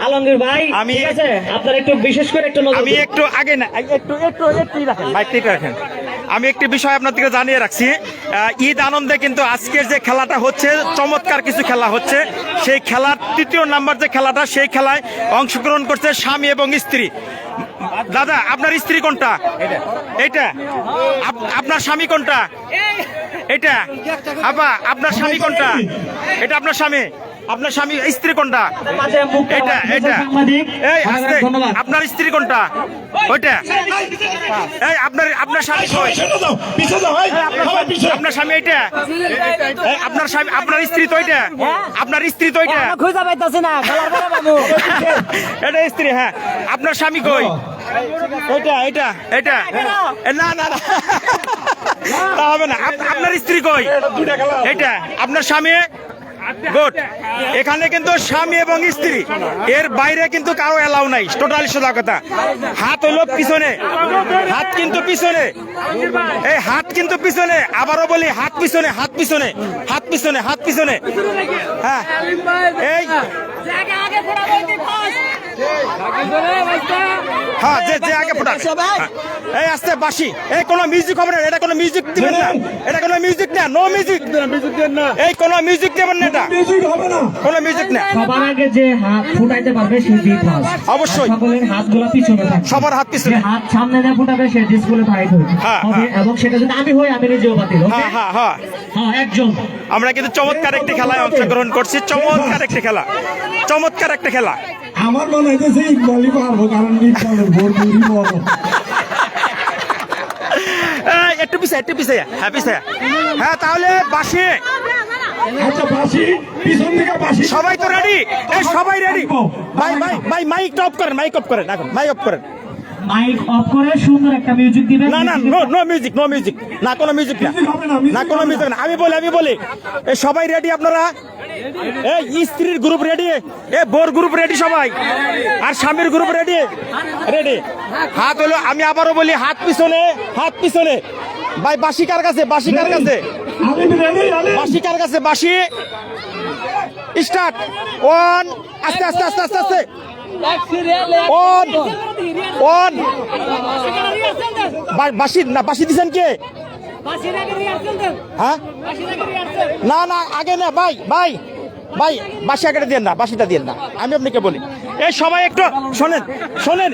আলমগীর ভাই আমি- ঠিক আছে? আপনার একটু বিশেষ করে একটু নজর আমি একটু আগে না একটু একটু একটু রাখেন বাইকটা রাখেন। আমি একটি বিষয় আপনাদেরকে জানিয়ে রাখছি। ঈদ আনন্দে কিন্তু আজকের যে খেলাটা হচ্ছে চমৎকার কিছু খেলা হচ্ছে। সেই খেলার তৃতীয় নাম্বার যে খেলাটা সেই খেলায় অংশগ্রহণ করছে স্বামী এবং স্ত্রী। দাদা আপনার স্ত্রী কোনটা? এটা আপনার স্বামী কোনটা? এটা আপা আপনার স্বামী কোনটা? এটা আপনার স্বামী। আপনার স্বামী স্ত্রী কোনটা? এটা এটা। এই আস্তে আপনার স্ত্রী কোনটা? ওইটা। এই আপনার আপনার স্বামী কই? আপনার স্বামী এই, আপনার স্বামী আপনার স্ত্রী তো এটা আপনার স্ত্রী তো ওইটা খুঁজে পাইতাছি না খেলার পরে বাবু। এটা স্ত্রী হ্যাঁ। আপনার স্বামী কই? এটা এটা এটা এ, না না না। তা হবে না। আপ- আপনার স্ত্রী কই? এটা আপনার স্বামী? গুড এখানে কিন্তু স্বামী এবং স্ত্রী। এর বাইরে কিন্তু কারও এলাও নাই। টোটাল সোজা কথা হাত হলো পিছনে। হাত কিন্তু পিছনে। এই হাত কিন্তু পিছনে। আবারও বলি, হাত পিছনে হাত পিছনে। হাত পিছনে হাত পিছনে। হ্যাঁ। এই হ্যাঁ যে যে আগে ফোটা এই আসতে বাসি এই কোনো মিউজিক হবে না এটা কোনো মিউজিক দিবেন না। এটা কোনো মিউজিক না নো মিউজিক এই কোনো মিউজিক দেবেন না এটা। কোনো মিউজিক না। সবার আগে যে হাত ফুটাইতে পারবে সে জিত অবশ্যই। সকলের হাতগুলো পিছনে থাকবে। সবার হাত পিছনে। হাত সামনে না ফুটাবে সে ডিসকুয়ালিফাইড হবে হ্যাঁ, হবে হ্যাঁ। এবং সেটা যদি আমি হই আমি নিজেও বাতিল হ্যাঁ হ্যাঁ হ্যাঁ। হ্যাঁ একজন। আমরা কিন্তু চমৎকার একটি খেলায় অংশগ্রহণ করছি। চমৎকার একটি খেলা। চমৎকার একটা খেলা। আমার মনে হইতেছে ইকবালই পারব কারণ ইকবালের ভোর বুড়ি বড় একটু পিছিয়ে একটু পিছিয়ে হ্যাঁ পিছিয়ে হ্যাঁ তাহলে বাসি আচ্ছা বাসি পিছন দিকে বাসি সবাই তো রেডি এই সবাই রেডি ভাই ভাই ভাই মাইক অফ করেন মাইক অফ করেন এখন মাইক অফ করেন। মাইক অফ করে সুন্দর একটা মিউজিক দিবেন। না না no no music no music না কোনো মিউজিক না। না কোনো মিউজিক না। আমি বলি আমি বলি এই সবাই রেডি আপনারা? এই স্ত্রীর গ্রুপ রেডি এ বোর গ্রুপ রেডি সবাই? আর স্বামীর গ্রুপ রেডি রেডি হাত হলো আমি আবারও বলি হাত পিছনে হাত পিছনে। ভাই বাসি কার কাছে? বাসি কার কাছে? রেডি বাসি কার কাছে? বাসি স্টার্ট ওয়ান আস্তে আস্তে আস্তে আস্তে আস্তে। ওয়ান ওয়ান বাসি না বাসি দিছেন কে? হ্যাঁ? না না, আগে না, ভাই ভাই ভাই বাসি আগে দিয়ে না বাসিটা দিয়ে না, আমি আপনাকে বলি। এই সবাই একটু শোনেন শোনেন,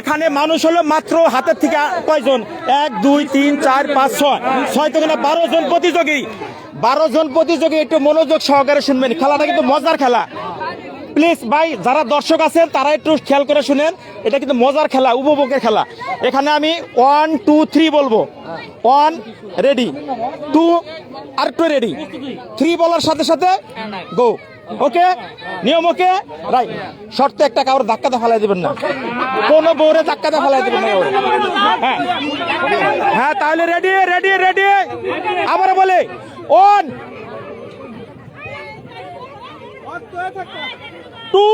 এখানে মানুষ হলো মাত্র হাতের থেকে কয়জন? এক, দুই, তিন, চার, পাঁচ, ছয়। ছয় থেকে না, বারো জন প্রতিযোগী। বারো জন প্রতিযোগী একটু মনোযোগ সহকারে শুনবেন, খেলাটা কিন্তু মজার খেলা। প্লিজ ভাই, যারা দর্শক আছেন, তারা একটু খেয়াল করে শুনেন। এটা কিন্তু মজার খেলা, উপভোগের খেলা। এখানে আমি ওয়ান টু থ্রি বলব। ওয়ান রেডি টু আর টু রেডি থ্রি বলার সাথে সাথে গো ওকে নিয়ম ওকে রাইট শর্ত একটা কারোর ধাক্কাতে ফেলাই দেবেন না। কোনো বউরে ধাক্কাতে ফেলাই দেবেন না কাউরে। হ্যাঁ। হ্যাঁ তাহলে রেডি রেডি রেডি আবার বলে। One two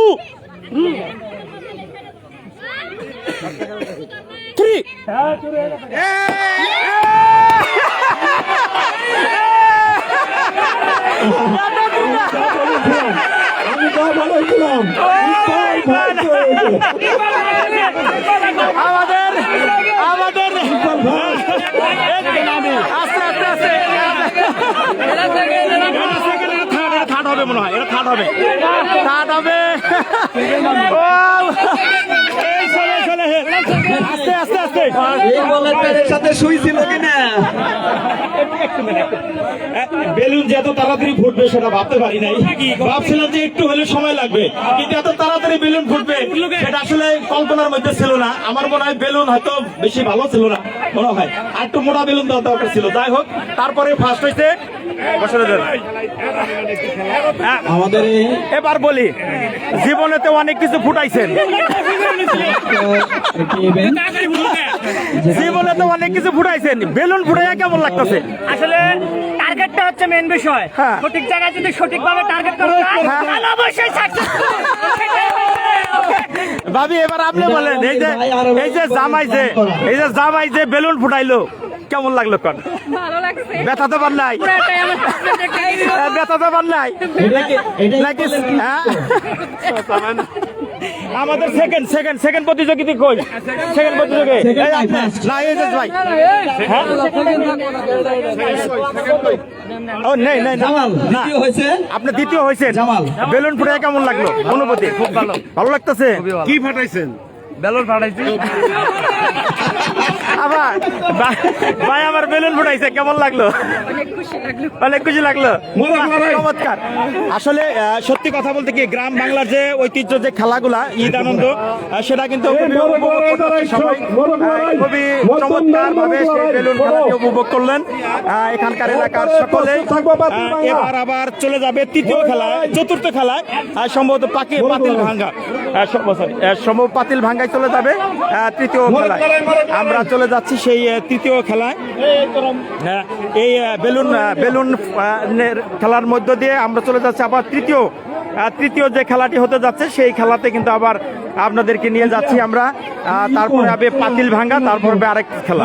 three. আমাদের আমাদের। আস্তে আস্তে আস্তে। থার্ড হবে মনে হয় এটা থার্ড হবে। থার্ড হবে। ও এই চলে চলে। আস্তে আস্তে আস্তে। সাথে শুইছিল কিনা? বেলুন যে এত তাড়াতাড়ি ফুটবে সেটা ভাবতে পারি নাই। ভাবছিলাম যে একটু হলে সময় লাগবে কিন্তু এত তাড়াতাড়ি বেলুন ফুটবে সেটা আসলে কল্পনার মধ্যে ছিল না। আমার মনে হয় বেলুন হয়তো বেশি ভালো ছিল না মনে হয়। আর একটু মোটা বেলুন দেওয়া দরকার ছিল। যাই হোক তারপরে ফার্স্ট হয়েছে। হ্যাঁ, আমাদের এবার বলি জীবনেতে অনেক কিছু ফুটাইছেন। জীবনে তো অনেক কিছু ফুটাইছেন। বেলুন ফুটাইয়া কেমন লাগতেছে? আসলে টার্গেটটা হচ্ছে মেন বিষয়। হ্যাঁ। সঠিক জায়গায় যদি সঠিকভাবে টার্গেট করা যায় হ্যাঁ। তাহলে অবশ্যই সাকসেসফুল ভাবি এবার আপনি বলেন এই যে এই যে জামাই যে এই যে জামাই যে বেলুন ফুটাইলো কেমন লাগল কন? ভালো ব্যথা তো পার নাই। ব্যথা তো পার নাই। নাকি হ্যাঁ? আমাদের সেকেন্ড সেকেন্ড সেকেন্ড প্রতিযোগিতা কই? সেকেন্ড প্রতিযোগী। এই নাই, আপনি- না এই যে ভাই। হ্যাঁ? ও নেই নেই না। জামাল দ্বিতীয় হয়েছে। আপনি দ্বিতীয় হয়েছেন। জামাল। বেলুন ফুটে কেমন লাগল? অনুপতি খুব ভালো। ভালো লাগতেছে? কি ফাটাইছেন? বেলুন ফাটাইছি। আবার ভাই- আমার বেলুন ফুটাইছে কেমন লাগল? অনেক খুশি লাগল। অনেক খুশি লাগল। মোবারক, মোবারক। চমৎকার। আসলে আহ, সত্যি কথা বলতে কি গ্রাম বাংলার যে ঐতিহ্য যে খেলাগুলা ঈদ আনন্দ সেটা কিন্তু খুবই চমৎকার ভাবে সেই বেলুন মোবারক। উপভোগ করলেন। আহ, এখানকার এলাকার সকলে। এবার আবার চলে যাবে তৃতীয় খেলায় চতুর্থ খেলায় সম্ভবত পাকি পাতিল ভাঙ্গা। সম- sorry, পাতিল ভাঙ্গায় চলে যাবে তৃতীয় খেলায়। আমরা চলে যাচ্ছি সেই তৃতীয় খেলায়। হ্যাঁ, এই বেলুন বেলুন খেলার মধ্য দিয়ে আমরা চলে যাচ্ছি আবার তৃতীয় তৃতীয় যে খেলাটি হতে যাচ্ছে সেই খেলাতে কিন্তু আবার আপনাদেরকে নিয়ে যাচ্ছি আমরা। তারপরে হবে পাতিল ভাঙ্গা তারপরে হবে আরেক খেলা।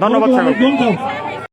ধন্যবাদ যাও।